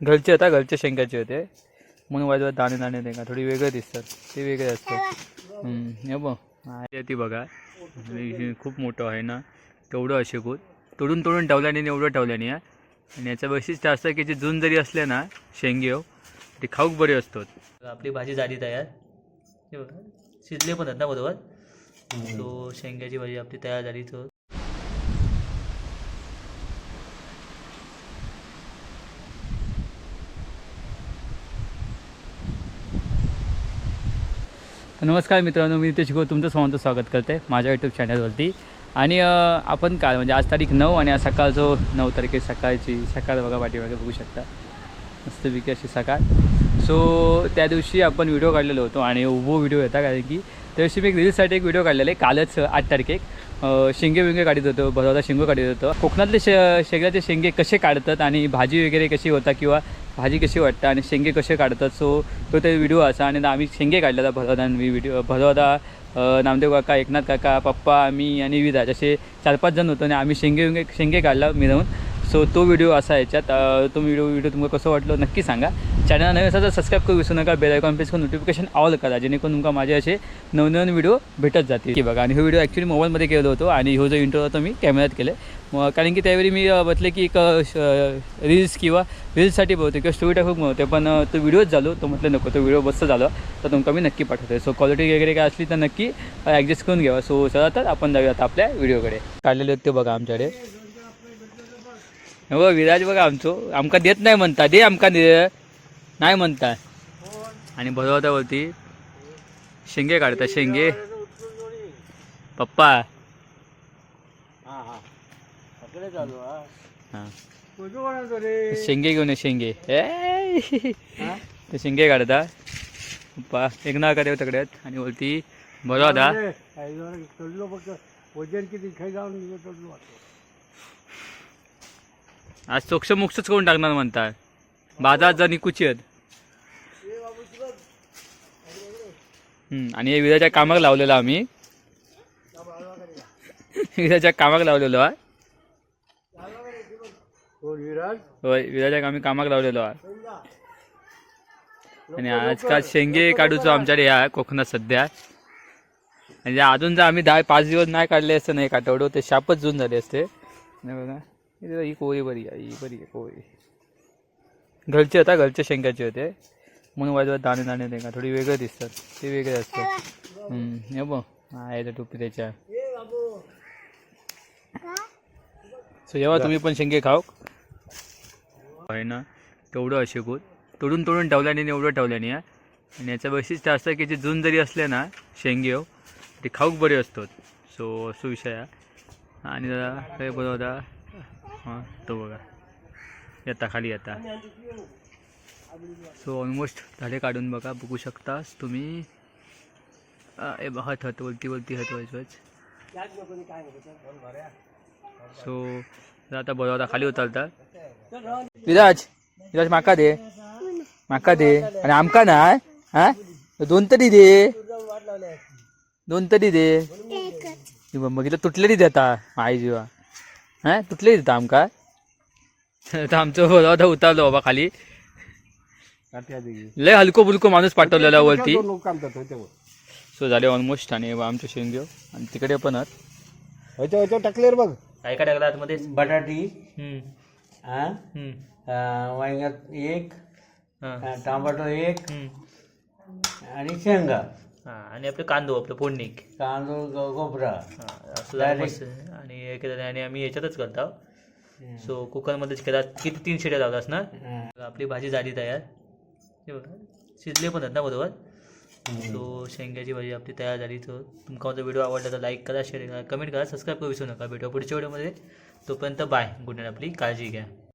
घरचे होता घरच्या शेंगाचे होते. म्हणून वाजवत दाणे दाणे का? थोडी वेगळे दिसतात. ते वेगळे असतात. हे बघ. ती बघा. खूप मोठं आहे ना. तेवढं असे खूप तोडून तोडून ठेवल्याने आणि एवढं ठेवल्याने. आणि याचं वैशिष्ट्य असं की जे जून जरी असले ना शेंगे हो ते खाऊक बरे असतात. आपली भाजी झाली तयार. हे बघा. शिजले पण आहेत ना बरोबर? सो शेंग्याची भाजी आपली तयार झाली तर नमस्कार मित्रांनो मी नितेश गो तुमचं सर्वांचं स्वागत करते माझ्या यूट्यूब चॅनलवरती आणि आपण काल म्हणजे आज तारीख नऊ आणि आज सकाळ जो नऊ तारखे सकाळची सकाळ बघा पाठीमागे बघू शकता. मस्तपैकी अशी सकाळ. सो त्या दिवशी आपण व्हिडिओ काढलेलो होतो आणि उभो व्हिडिओ होता कारण की त्या मी एक रील्ससाठी एक व्हिडिओ काढलेला आहे कालच आठ तारखेक. शेंगे विंगे काढत होतो भरवता शेंगो काढत होतो. कोकणातले शे शेंगाचे शेंगे कसे काढतात आणि भाजी वगैरे कशी होता किंवा भाजी कशी वाटतं आणि शेंगे कसे काढतात सो तो ते व्हिडिओ असा आणि आम्ही शेंगे काढलेला भरवदा मी व्हिडिओ भरवदा नामदेव काका एकनाथ काका पप्पा मी आणि विराज असे चार पाच जण होतो आणि आम्ही शेंगे विंगे शेंगे काढला मिळवून सो तो व्हिडिओ असा याच्यात तो व्हिडिओ व्हिडिओ तुम्हाला कसं वाटलं नक्की सांगा. चॅनल नवीन असा तर सबस्क्राईब करू विसरू नका. बेल आयकॉन प्रेस करून नोटिफिकेशन ऑल करा जेणेकरून तुमका माझे असे नवनवीन व्हिडिओ भेटत जातील. की बघा आणि हा व्हिडिओ ॲक्च्युली मोबाईलमध्ये केलो होतो आणि हो जो इंट्रो होता मी कॅमेऱ्यात केले मग कारण की त्यावेळी मी अ, की एक रील्स किंवा रील्ससाठी बहुते किंवा स्टोरी टाकूक होते पण तो व्हिडिओच झालो. तो म्हटलं नको तो व्हिडिओ मस्त झाला. तर तुमका मी नक्की पाठवते सो क्वालिटी वगैरे काय असली तर नक्की ॲडजस्ट करून घ्यावा. सो चला तर आपण जाऊया आता आपल्या व्हिडिओकडे काढलेले होते बघा आमच्याकडे. हो विराज बघा आमचो. आमका देत नाही म्हणता. दे आमका दे. नाही म्हणता. आणि भरवतावरती शेंगे काढता शेंगे. पप्पा. हां शेंगे घेऊन ये शेंगे. ए. ते शेंगे काढता. पप्पा एक ना कडे तकड्यात आणि वरती भरवता वजन किती खाई जाऊन गेलो तडलो. आज चोक्ष मोक्षच करून टाकणार म्हणतात बाजार जर निकुची आहेत आणि हे विजाच्या कामाक लावलेलो आम्ही. विजाच्या कामाक लावलेलो आहे. होय विराच्या आम्ही कामाक लावलेलो आहे. आणि आजकाल शेंगे काढूचो आमच्याकडे या कोकणात सध्या. म्हणजे अजून जर आम्ही दहा पाच दिवस नाही काढले असते नाही आठवडो ते शापच जून झाले असते. नाही बघा. ही कोळी बरी आहे ही बरी आहे कोळी घरचे होता घरच्या शेंगाचे होते. म्हणून वाजवत दाणे दाणे नाही का थोडी वेगळे दिसतात. ते वेगळे असतात. हे बघ. आहे तर टोपी त्याच्या. सो जेव्हा तुम्ही पण शेंगे खाऊ आहे ना तेवढं असे खूप तोडून तोडून ठेवल्याने आणि एवढं ठेवल्याने आणि याचं वैशिष्ट्य असं की जे जून जरी असले ना शेंगे हो ते खाऊक बरे असतात. सो असो विषय आहे. आणि जरा काय बनवता. हां तो बघा. येता खाली येता. सो ऑलमोस्ट झाले काढून बघा बघू शकतास तुम्ही. बघा हत हत वरती वरती हत व्हायचंच सो आता बनवता खाली उतरता. विराज विराज माका दे. माका दे. आणि आमका नाय हा? दोन तरी दे. दोन तरी दे. बघ, बघितलं तुटलेली देता. आई जीवा. हा तुटलेली देता आमका आता आमचं बोलावता उतरलो बाबा खाली. लय हलको बुलको माणूस पाठवलेला वरती. लोक काम करतो तेव्हा सो झाले ऑलमोस्ट आणि आमचे शेंगे आणि तिकडे पण आहेत. टाकले रे बघ. काय काय टाकलं आतमध्ये? बटाटी. हम्म, हा? हम्म, अं, वांग्यात एक हा, टमाटो एक. आणि शेंगा. हा, आणि आपलं कांदो आपलं फोडणीक तांदूळ गोबरा असं मस्त. आणि हे केलं आणि आम्ही याच्यातच करतो. सो कुकरमध्येच केला. किती तीन शिट्या लावलास ना हं. आपली भाजी झाली तयार. हे बघा. शिजले पण आहेत ना बरोबर? सो शेंग्याची भाजी आपली तयार झाली. तर तुमका माझा व्हिडिओ आवडला तर लाईक करा शेअर करा कमेंट करा. सबस्क्राईब करू विसरू नका. भेटू पुढच्या व्हिडिओमध्ये. तोपर्यंत बाय. Good night. आपली काळजी घ्या.